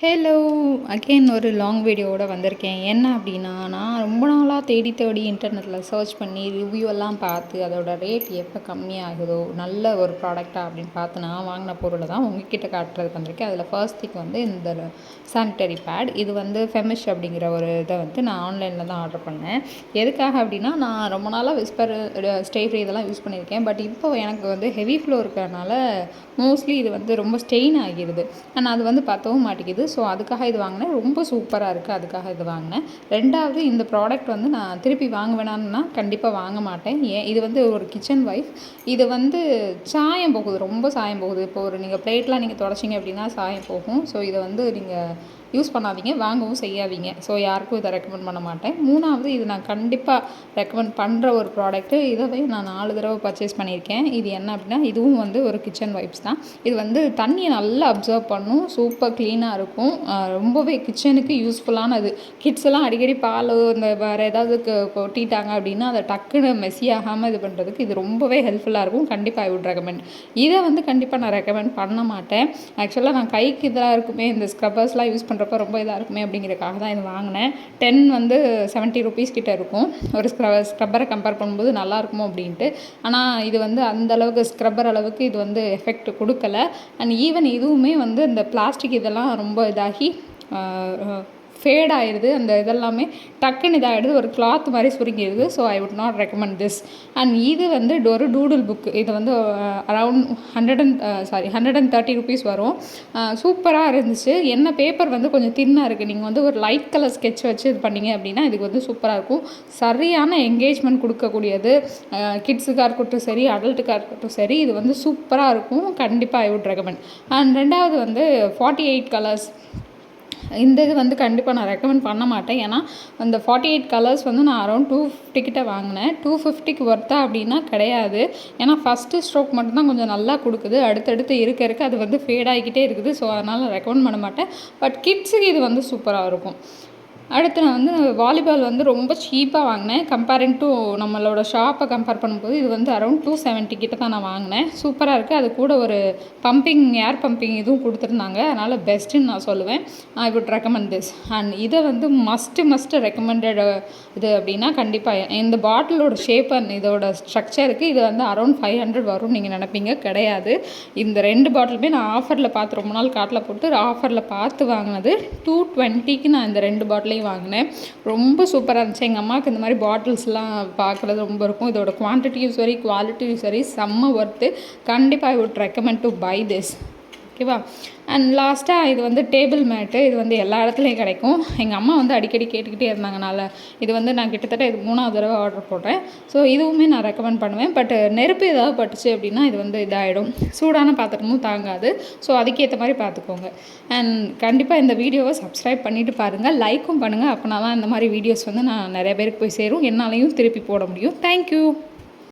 Hello again ஒரு long வீடியோவோட வந்திருக்கேன். என்ன அப்படின்னா நான் ரொம்ப நாளாக தேடி தேடி இன்டர்நெட்டில் சர்ச் பண்ணி ரிவ்யூ எல்லாம் பார்த்து அதோட ரேட் எப்போ கம்மியாகுதோ நல்ல ஒரு ப்ராடக்டாக அப்படின்னு பார்த்து நான் வாங்கின பொருளை தான் உங்ககிட்ட காட்டுறதுக்கு வந்திருக்கேன். அதில் ஃபர்ஸ்ட் திக் வந்து இந்த சானிட்டரி பேட் இது வந்து ஃபெமிஷ் அப்படிங்கிற ஒரு இதை வந்து நான் ஆன்லைனில் தான் ஆர்டர் பண்ணேன். எதுக்காக அப்படின்னா நான் ரொம்ப நாளாக விஸ்பர் ஸ்டே ஃப்ரீ இதெல்லாம் யூஸ் பண்ணியிருக்கேன். பட் இப்போ எனக்கு வந்து ஹெவி ஃப்ளோ இருக்கிறனால மோஸ்ட்லி இது வந்து ரொம்ப ஸ்டெயின் ஆகிடுது ஆனால் அது வந்து பற்றவும் மாட்டேங்குது. ஸோ அதுக்காக இது வாங்கினேன். ரொம்ப சூப்பராக இருக்குது அதுக்காக இது வாங்கினேன். ரெண்டாவது இந்த ப்ராடக்ட் வந்து நான் திருப்பி வாங்க வேணாம்னா கண்டிப்பாக வாங்க மாட்டேன். ஏன் இது வந்து ஒரு கிச்சன் வைஃப் இது வந்து சாயம் போகுது. ரொம்ப சாயம் போகுது. இப்போ ஒரு நீங்கள் பிளேட்லாம் நீங்கள் தொடச்சிங்க அப்படின்னா சாயம் போகும். ஸோ இதை வந்து நீங்கள் யூஸ் பண்ணாதீங்க. வாங்கவும் செய்யாதீங்க. ஸோ யாருக்கும் இதை ரெக்கமெண்ட் பண்ண மாட்டேன். மூணாவது இது நான் கண்டிப்பாக ரெக்கமெண்ட் பண்ணுற ஒரு ப்ராடக்ட்டு இதை நான் நாலு தடவை பர்ச்சேஸ் பண்ணியிருக்கேன். இது என்ன அப்படின்னா இதுவும் வந்து ஒரு கிச்சன் வைப்ஸ் தான். இது வந்து தண்ணியை நல்லா அப்சர்வ் பண்ணும். சூப்பர் க்ளீனாக இருக்கும். இருக்கும். ரொம்பவே கிச்சனுக்கு யூஸ்ஃபுல்லானது கிட்ஸ் எல்லாம் அடிக்கடி பால் இந்த வேறு ஏதாவது கொட்டிட்டாங்க அப்படின்னா அதை டக்குன்னு மெஸ்ஸி ஆகாமல் இது பண்ணுறதுக்கு இது ரொம்பவே ஹெல்ப்ஃபுல்லாக இருக்கும். கண்டிப்பாக ஐ வுட் ரெக்கமெண்ட் இதை வந்து கண்டிப்பாக நான் ரெக்கமெண்ட் பண்ண மாட்டேன். ஆக்சுவலாக நான் கைக்கு இதாக இருக்குமே இந்த ஸ்க்ரப்பர்ஸ்லாம் யூஸ் பண்ணுறப்ப ரொம்ப இதாக இருக்குமே அப்படிங்கிறக்காக தான் இது வாங்கினேன். டென் வந்து செவன்ட்டி ருபீஸ் கிட்டே இருக்கும். ஒரு ஸ்க்ரப் ஸ்க்ரப்பரை கம்பேர் பண்ணும்போது நல்லா இருக்குமோ அப்படின்ட்டு. ஆனால் இது வந்து அந்த அளவுக்கு ஸ்க்ரப்பர் அளவுக்கு இது வந்து எஃபெக்ட் கொடுக்கல. அண்ட் ஈவன் இதுவுமே வந்து இந்த பிளாஸ்டிக் இதெல்லாம் ரொம்ப இதாகி ஃபேட் ஆயிடுது அந்த இதெல்லாமே டக்குன்னு இதாகிடுது ஒரு கிளாத் மாதிரி சுருங்கிடுது so I would not recommend this and இது வந்து ஒரு டூடுல் புக்கு இது வந்து around hundred and sorry hundred and thirty rupees வரும். Uh, சூப்பராக இருந்துச்சு. என்ன பேப்பர் வந்து கொஞ்சம் தின்னாக இருக்குது நீங்கள் வந்து ஒரு லைட் கலர் ஸ்கெட்ச் வச்சு இது பண்ணிங்க அப்படின்னா இதுக்கு வந்து சூப்பராக இருக்கும். சரியான என்கேஜ்மெண்ட் கொடுக்கக்கூடியது. Uh, கிட்ஸுக்காக இருக்கட்டும் சரி அடல்ட்டுக்காக இருக்கட்டும் சரி இது வந்து சூப்பராக இருக்கும். கண்டிப்பாக ஐ வுட் ரெக்கமெண்ட் அண்ட் ரெண்டாவது வந்து ஃபார்ட்டி எயிட் கலர்ஸ் இந்த இது வந்து கண்டிப்பாக நான் ரெக்கமெண்ட் பண்ண மாட்டேன். ஏன்னா அந்த ஃபார்ட்டி எயிட் கலர்ஸ் வந்து நான் அரௌண்ட் டூ ஃபிஃப்டிக்கிட்ட வாங்கினேன். டூ ஃபிஃப்டிக்கு ஒர்த்தா அப்படின்னா கிடையாது. ஏன்னா ஃபஸ்ட்டு ஸ்ட்ரோக் மட்டும்தான் கொஞ்சம் நல்லா கொடுக்குது. அடுத்தடுத்து இருக்க இருக்க அது வந்து ஃபேட் ஆகிக்கிட்டே இருக்குது. ஸோ அதனால் ரெக்கமெண்ட் பண்ண மாட்டேன். பட் கிட்ஸுக்கு இது வந்து சூப்பராக இருக்கும். அடுத்து நான் வந்து வாலிபால் வந்து ரொம்ப சீப்பாக வாங்கினேன். கம்பேரிங் டு நம்மளோட ஷாப்பை கம்பேர் பண்ணும்போது இது வந்து அரௌண்ட் டூ செவன்ட்டி கிட்ட தான் நான் வாங்கினேன். சூப்பராக இருக்குது அது கூட ஒரு பம்பிங் ஏர் பம்பிங் இதுவும் கொடுத்துருந்தாங்க. அதனால் பெஸ்ட்டுன்னு நான் சொல்லுவேன். I would recommend this and இதை வந்து மஸ்ட்டு மஸ்ட்டு ரெக்கமெண்டட் இது அப்படின்னா கண்டிப்பாக இந்த பாட்டிலோட ஷேப் அண்ட் இதோட ஸ்ட்ரக்சருக்கு இது வந்து அரௌண்ட் ஃபைவ் ஹண்ட்ரட் வரும்னு நீங்கள் நினைப்பீங்க. கிடையாது. இந்த ரெண்டு பாட்டிலுமே நான் ஆஃபரில் பார்த்து ரொம்ப நாள் காட்டில் போட்டு ஆஃபரில் பார்த்து வாங்கினது டூ டுவெண்ட்டிக்கு நான் இந்த ரெண்டு பாட்டிலையும் கடையிலையும் வாங்கினேன். ரொம்ப சூப்பராக இருந்துச்சு. எங்கள் அம்மாவுக்கு இந்த மாதிரி பாட்டில்ஸ்லாம் பார்க்குறது ரொம்ப இருக்கும். இதோட குவான்டிட்டியும் சரி குவாலிட்டியும் சரி செம்ம ஒர்த்து கண்டிப்பாக I would recommend to buy this ஓகேவா அண்ட் லாஸ்ட்டாக இது வந்து டேபிள் மேட்டு இது வந்து எல்லா இடத்துலையும் கிடைக்கும். எங்கள் அம்மா வந்து அடிக்கடி கேட்டுக்கிட்டே இருந்தாங்கனால இது வந்து நான் கிட்டத்தட்ட இது மூணாவது தடவை ஆர்டர் போடுறேன் ஸோ இதுவுமே நான் ரெக்கமெண்ட் பண்ணுவேன். பட் நெருப்பு ஏதாவது பட்டுச்சு அப்படின்னா இது வந்து இதாகிடும் சூடான பாத்திரமும் தாங்காது. ஸோ அதுக்கேற்ற மாதிரி பார்த்துக்கோங்க அண்ட் கண்டிப்பாக இந்த வீடியோவை சப்ஸ்கிரைப் பண்ணிவிட்டு பாருங்கள் லைக்கும் பண்ணுங்கள் அப்படின்னா தான் இந்த மாதிரி வீடியோஸ் வந்து நான் நிறைய பேருக்கு போய் சேரும். என்னாலையும் திருப்பி போட முடியும். தேங்க்யூ